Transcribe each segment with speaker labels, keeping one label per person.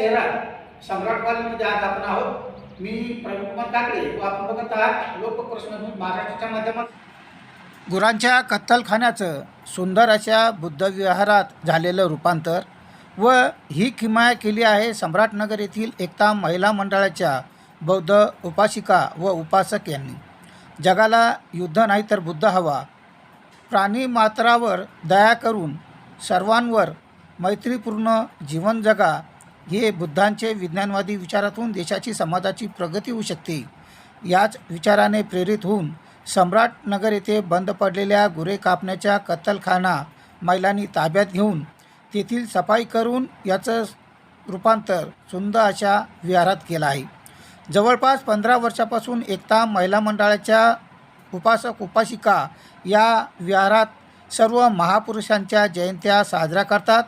Speaker 1: शहरात. सम्राट कॉलनीमध्ये आज आपण आहोत. मी प्रवीण कुमार काकडे. व आपण बघत आहात लोकप्रश्न महाराष्ट्राच्या माध्यमात. गुरांच्या कत्तलखान्याचं सुंदर अशा बुद्धविहारात झालेलं रूपांतर व ही किमाया केली आहे सम्राटनगर येथील एकता महिला मंडळाच्या बौद्ध उपासिका व उपासक यांनी. जगाला युद्ध नाही तर बुद्ध हवा. प्राणी मात्रावर दया करून सर्वांवर मैत्रीपूर्ण जीवन जगा. हे बुद्धांचे विज्ञानवादी विचारातून देशाची समाजाची प्रगती होऊ शकते. याच विचाराने प्रेरित होऊन सम्राट नगर येथे बंद पडलेल्या गुरे कापण्याच्या कत्तलखाना महिलांनी ताब्यात घेऊन तेथील सफाई करून याचं रूपांतर सुंदर अशा विहारात केलं आहे. जवळपास पंधरा वर्षापासून एकता महिला मंडळाच्या उपासक उपासिका या विहारात सर्व महापुरुषांच्या जयंत्या साजऱ्या करतात.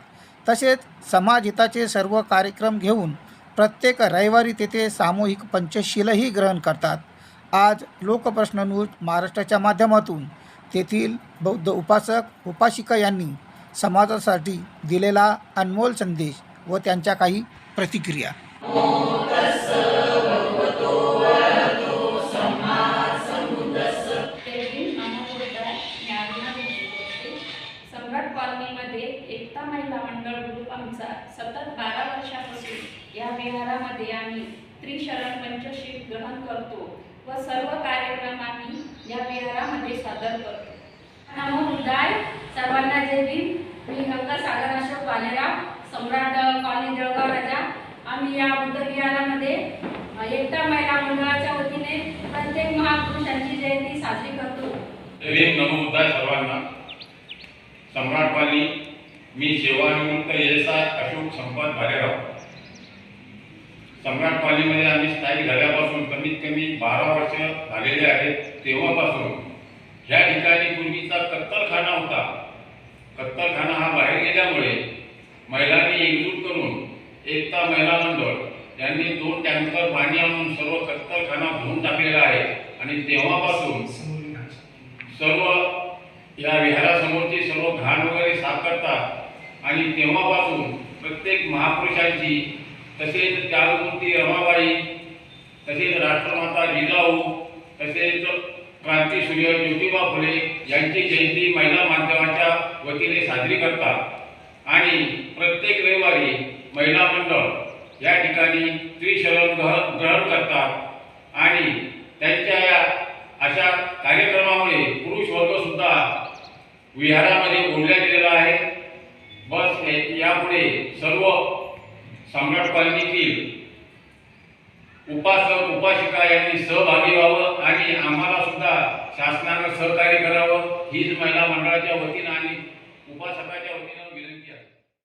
Speaker 1: तसेच समाजहिताचे सर्व कार्यक्रम घेऊन प्रत्येक रविवारी तेथे सामूहिक पंचशीलही ग्रहण करतात. आज लोकप्रश्न न्यूज महाराष्ट्राच्या माध्यमातून तेथील बौद्ध उपासक उपासिका यांनी समाजासाठी दिलेला अनमोल संदेश व त्यांच्या काही प्रतिक्रिया.
Speaker 2: एकता महिला मंडळ ग्रुप आमचा सतत बारा वर्षापासून या विहारामध्ये आम्ही त्रिशरण पंचशील ग्रहण करतो व सर्व कार्यक्रम आम्ही या विहारामध्ये सादर करतो. नमो बुद्धाय. सर्वांना जय भीम. मी गंगासागर अशोक वालेराव सम्राट कॉलनी जळगाव राजा. आम्ही या बुद्ध विहारामध्ये एकता महिला मंडळाच्या वतीने प्रत्येक महापुरुषांची जयंती साजरी करतो.
Speaker 3: नमो सर्वांना. सम्राट मी सेवानिवृत्त एसाय अशोक संपत भालेराव. सम्राट कॉलनीमध्ये आम्ही स्थायिक झाल्यापासून कमीत कमी बारा वर्ष झालेले आहेत तेव्हापासून ह्या ठिकाणी पूर्वीचा कत्तलखाना होता. कत्तलखाना हा बाहेर गेल्यामुळे महिलांनी एकजूट करून एकता महिला मंडळ यांनी दोन टँकर पाणी आणून सर्व कत्तलखाना भरून टाकलेला आहे. आणि तेव्हापासून सर्व या विहारासमोरची सर्व घाण वगैरे साफ करतात. आणि तेव्हापासून प्रत्येक महापुरुषांची तसेच त्यागमूर्ती रमाबाई तसेच राष्ट्रमाता जिजाऊ तसेच क्रांतीसूर्य ज्योतिबा फुले यांची जयंती महिला माध्यमाच्या वतीने साजरी करतात. आणि प्रत्येक रविवारी महिला मंडळ या ठिकाणी त्रिशरण ग्रह ग्रहण करतात. आणि त्यांच्या या अशा कार्यक्रमामुळे पुरुष वर्गसुद्धा विहारामध्ये ओढल्या गेलेला आहे. बस हे- यापुढे सर्व सम्राट कॉलनीतील उपासक उपासिका यांनी सहभागी व्हावं आणि आम्हाला सुद्धा शासनानं सहकार्य करावं. हीच महिला मंडळाच्या वतीनं आणि उपासकाच्या वतीनं